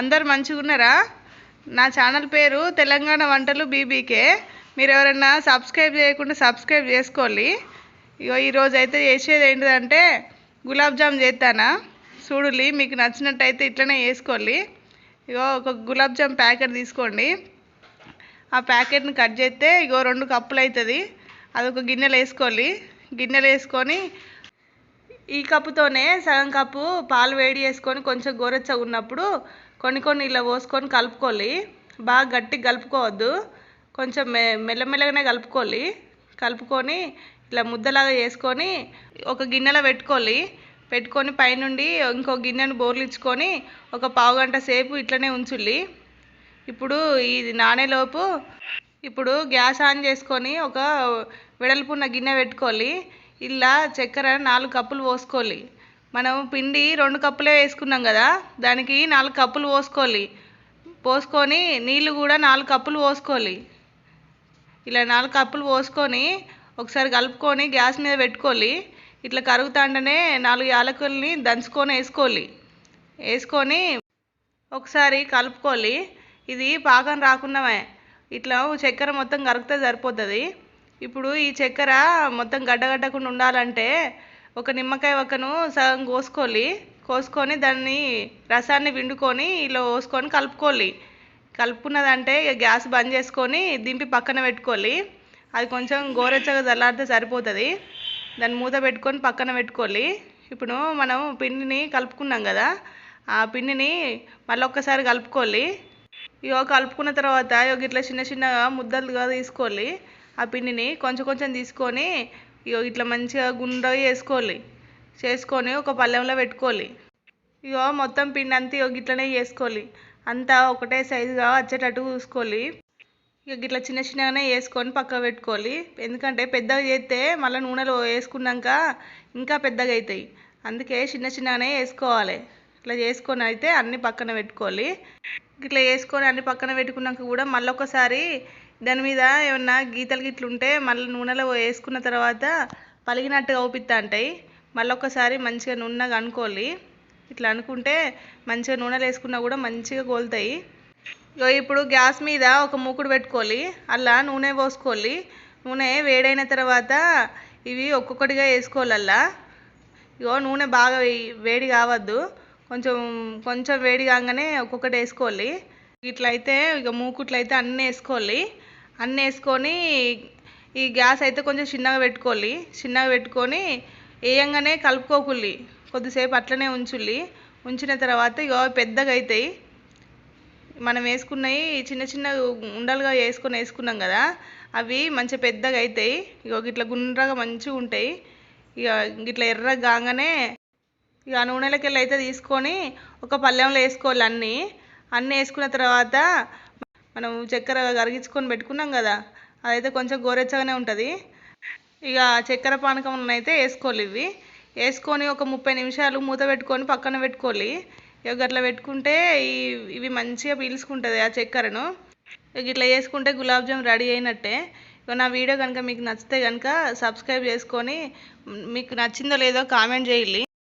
అందరు మంచిగా ఉన్నారా నా ఛానల్ పేరు తెలంగాణ వంటలు బీబీకే. మీరు ఎవరైనా సబ్స్క్రైబ్ చేయకుండా సబ్స్క్రైబ్ చేసుకోండి. ఇగో ఈరోజు అయితే చేసేది ఏంటిదంటే గులాబ్ జామ్ చేస్తానా చూడులి మీకు నచ్చినట్టయితే ఇట్లనే చేసుకోండి. ఇగో ఒక గులాబ్ జామ్ ప్యాకెట్ తీసుకోండి. ఆ ప్యాకెట్ని కట్ చేస్తే ఇగో రెండు కప్పులు అవుతుంది అదొక గిన్నెలో వేసుకోవాలి గిన్నెలు వేసుకొని ఈ కప్పుతోనే సగం కప్పు పాలు వేడి చేసుకొని కొంచెం గోరెచ్చగా ఉన్నప్పుడు కొన్ని కొన్ని ఇలా పోసుకొని కలుపుకోవాలి. బాగా గట్టిగా కలుపుకోవద్దు. కొంచెం మె మెల్లమెల్లగానే కలుపుకోవాలి. కలుపుకొని ఇలా ముద్దలాగా చేసుకొని ఒక గిన్నెలో పెట్టుకోవాలి. పెట్టుకొని పైనుండి ఇంకో గిన్నెను బోర్లించుకొని ఒక పావు గంట సేపు ఇట్లనే ఉంచుల్లి ఇప్పుడు ఇది నానేలోపు ఇప్పుడు గ్యాస్ ఆన్ చేసుకొని ఒక వెడల్పున్న గిన్నె పెట్టుకోవాలి. ఇలా చక్కెర నాలుగు కప్పులు పోసుకోవాలి. మనం పిండి రెండు కప్పులే వేసుకున్నాం కదా దానికి నాలుగు కప్పులు పోసుకోవాలి. పోసుకొని నీళ్ళు కూడా నాలుగు కప్పులు పోసుకోవాలి. ఇలా నాలుగు కప్పులు పోసుకొని ఒకసారి కలుపుకొని గ్యాస్ మీద పెట్టుకోవాలి. ఇట్లా కరుగుతాంటనే నాలుగు యాలకుల్ని దంచుకొని వేసుకోవాలి. వేసుకొని ఒకసారి కలుపుకోవాలి. ఇది పాకం రాకుండామే ఇట్లా చక్కెర మొత్తం కరిగితే సరిపోతుంది. ఇప్పుడు ఈ చక్కెర మొత్తం గడ్డగడ్డకుండా ఉండాలంటే ఒక నిమ్మకాయ ఒకను సగం కోసుకోవాలి కోసుకొని దాన్ని రసాన్ని విండుకొని ఇలా పోసుకొని కలుపుకోవాలి కలుపుకున్నదంటే ఇక గ్యాస్ బంద్ చేసుకొని దింపి పక్కన పెట్టుకోవాలి అది కొంచెం గోరెచ్చగా చల్లారితే సరిపోతుంది. దాన్ని మూత పెట్టుకొని పక్కన పెట్టుకోవాలి ఇప్పుడు మనం పిండిని కలుపుకున్నాం కదా ఆ పిండిని మళ్ళీ ఒక్కసారి కలుపుకోవాలి ఇగో కలుపుకున్న తర్వాత ఇగో ఇట్లా చిన్న చిన్నగా ముద్దలుగా తీసుకోవాలి ఆ పిండిని కొంచెం కొంచెం తీసుకొని ఇగో ఇట్లా మంచిగా గుండ్రగా చేసుకోవాలి. చేసుకొని ఒక పళ్ళెంలో పెట్టుకోవాలి. ఇగో మొత్తం పిండి అంతా ఇగో ఇట్లనే చేసుకోవాలి. అంతా ఒకటే సైజుగా వచ్చేటట్టు చూసుకోవాలి. ఇక ఇట్లా చిన్న చిన్నగానే వేసుకొని పక్కకు పెట్టుకోవాలి. ఎందుకంటే పెద్దగా చేస్తే మళ్ళీ నూనెలో వేసుకున్నాక ఇంకా పెద్దగా అవుతాయి. అందుకే చిన్న చిన్నగానే వేసుకోవాలి ఇట్లా చేసుకొని అయితే అన్ని పక్కన పెట్టుకోవాలి. ఇట్లా వేసుకొని అన్ని పక్కన పెట్టుకున్నాక కూడా మళ్ళీ ఒకసారి దాని మీద ఏమన్నా గీతలు గిట్లు ఉంటే మళ్ళీ నూనెలో వేసుకున్న తర్వాత పలిగినట్టుగా అవుపిస్తా ఉంటాయి మళ్ళీ ఒకసారి మంచిగా నూనె అనుకోవాలి. ఇట్లా అనుకుంటే మంచిగా నూనెలో వేసుకున్నా కూడా మంచిగా కోలుతాయి ఇగో ఇప్పుడు గ్యాస్ మీద ఒక మూకుడు పెట్టుకోవాలి. అలా నూనె పోసుకోవాలి. నూనె వేడైన తర్వాత ఇవి ఒక్కొక్కటిగా వేసుకోవాలి అలా. ఇగో నూనె బాగా వేడి కావద్దు. కొంచెం కొంచెం వేడి కాగానే ఒక్కొక్కటి వేసుకోవాలి. ఇట్లయితే ఇక మూకుట్లు అయితే అన్నీ వేసుకోవాలి. అన్నీ వేసుకొని ఈ గ్యాస్ అయితే కొంచెం చిన్నగా పెట్టుకోవాలి. చిన్నగా పెట్టుకొని వేయంగానే కలుపుకోకుల్లి. కొద్దిసేపు అట్లనే ఉంచుల్లి. ఉంచిన తర్వాత ఇక పెద్దగా అవుతాయి మనం వేసుకున్నవి చిన్న చిన్న ఉండలుగా వేసుకొని వేసుకున్నాం కదా అవి మంచిగా పెద్దగా అవుతాయి ఇగో ఇట్లా గుండ్రగా మంచిగా ఉంటాయి. ఇక ఇట్లా ఎర్రగా కాగానే ఇక నూనెలకెళ్ళి అయితే తీసుకొని ఒక పళ్ళెంలో వేసుకోవాలి అన్నీ. అన్నీ వేసుకున్న తర్వాత మనం చక్కెర కరిగించుకొని పెట్టుకున్నాం కదా అదైతే కొంచెం గోరెచ్చగానే ఉంటుంది. ఇక చక్కెర పానకం అయితే వేసుకోవాలి ఇవి. వేసుకొని ఒక ముప్పై నిమిషాలు మూత పెట్టుకొని పక్కన పెట్టుకోవాలి. ఇక అట్లా పెట్టుకుంటే ఈ ఇవి మంచిగా పీల్చుకుంటుంది ఆ చక్కెరను. ఇక ఇట్లా చేసుకుంటే గులాబ్ జామ్ రెడీ అయినట్టే. ఇక నా వీడియో కనుక మీకు నచ్చితే కనుక సబ్స్క్రైబ్ చేసుకొని మీకు నచ్చిందో లేదో కామెంట్ చేయాలి